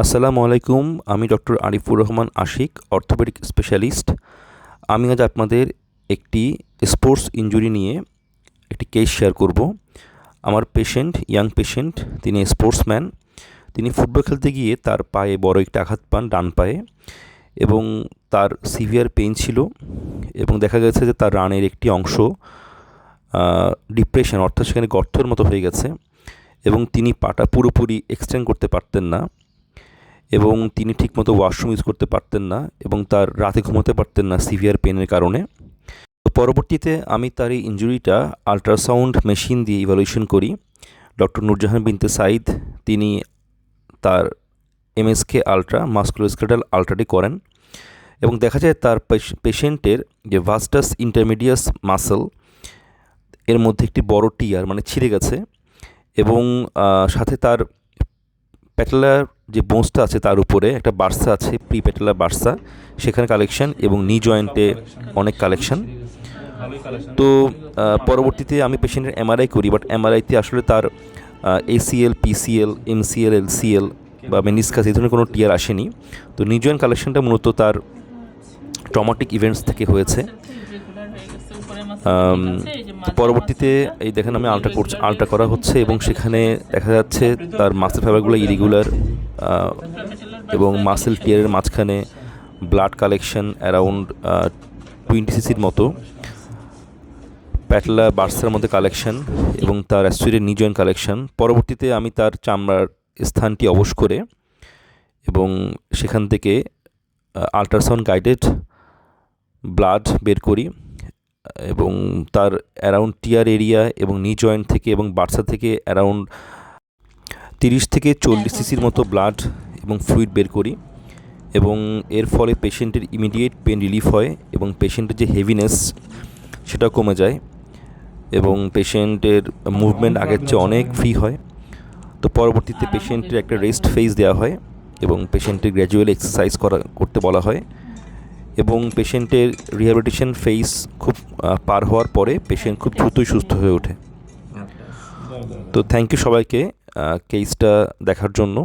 আসসালামু আলাইকুম, আমি doctor Arifur Rahman Ashik, orthopaedic specialist. আমি আজ আপনাদের একটি স্পোর্টস ইনজুরি নিয়ে একটি কেস শেয়ার করব। আমার পেশেন্ট, ইয়াং পেশেন্ট, তিনি স্পোর্টসম্যান। তিনি ফুটবল খেলতে গিয়ে তার পায়ে বড় একটি আঘাত পান ডান পায়ে এবং তার সিভিয়ার পেইন ছিল এবং দেখা গেছে যে তার রানের একটি অংশ ডিপ্রেশন অর্থাৎ সেখানে গর্তের মতো হয়ে গেছে এবং তিনি পাটা পুরোপুরি এক্সটেন্ড করতে পারতেন না। এবং তিনি ঠিকমতো ওয়াশরুম ইউজ করতে পারতেন না এবং তার রাতে ঘুমোতে পারতেন না সিভিয়ার পেনের কারণে। তো পরবর্তীতে আমি তার এই ইঞ্জুরিটা আল্ট্রাসাউন্ড মেশিন দিয়ে ইভ্যালুয়েশন করি। ডক্টর নূরজাহান বিনতে সাইদ তিনি তার এমএসকে আলট্রা মাস্কুলোস্কেটাল আলট্রাটি করেন এবং দেখা যায় তার পেশেন্টের যে ভাস্টাস ইন্টারমিডিয়াস মাসেল এর মধ্যে একটি বড় টিয়ার মানে ছিঁড়ে গেছে এবং সাথে তার প্যাটেলার যে বোঁসটা আছে তার উপরে, একটা বার্সা আছে প্রি প্যাটেলার বার্সা, সেখানে কালেকশন এবং নি জয়েন্টে অনেক কালেকশন তো পরবর্তীতে আমি পেশেন্টের এমআরআই করি বাট এমআরআইতে আসলে তার এসিএল পিসিএল এমসিএল এলসিএল বা মেনিসকাস এই ধরনের কোনো টিয়ার আসেনি। তো নি জয়েন্ট কালেকশনটা মূলত তার ট্রমাটিক ইভেন্টস থেকে হয়েছে। পরবর্তীতে এই দেখেন আমি আলট্রা করছি আলট্রা করা হচ্ছে এবং সেখানে দেখা যাচ্ছে তার মাসেল ফাইবারগুলো ইরেগুলার এবং মাসেল টিয়ারের মাঝখানে ব্লাড কালেকশন অ্যারাউন্ড টোয়েন্টি সিসির মতো। প্যাটলা বার্সার মধ্যে কালেকশন এবং তার অ্যাস্টুরের নিজয়েন কালেকশন। পরবর্তীতে আমি তার চামড়ার স্থানটি অবশ করে এবং সেখান থেকে আল্ট্রাসাউন্ড গাইডেড ব্লাড বের করি এবং তার অ্যারাউন্ড টিয়ার এরিয়া এবং নি জয়েন্ট থেকে এবং বার্সা থেকে অ্যারাউন্ড তিরিশ থেকে চল্লিশ সিসির মতো ব্লাড এবং ফ্লুইড বের করি এবং এর ফলে পেশেন্টের ইমিডিয়েট পেন রিলিফ হয় এবং পেশেন্টের যে হেভিনেস সেটা কমে যায় এবং পেশেন্টের মুভমেন্ট আগের চেয়ে অনেক ফ্রি হয়। তো পরবর্তীতে পেশেন্টের একটা রেস্ট ফেজ দেওয়া হয় এবং পেশেন্টের গ্র্যাজুয়াল এক্সারসাইজ করা করতে বলা হয় এবং পেশেন্টের রিহ্যাবিলিটেশন ফেজ খুব পার হওয়ার পরে পেশেন্ট খুব দ্রুতই সুস্থ হয়ে ওঠে। তো থ্যাংক ইউ সবাইকে। কেসটা দেখার জন্য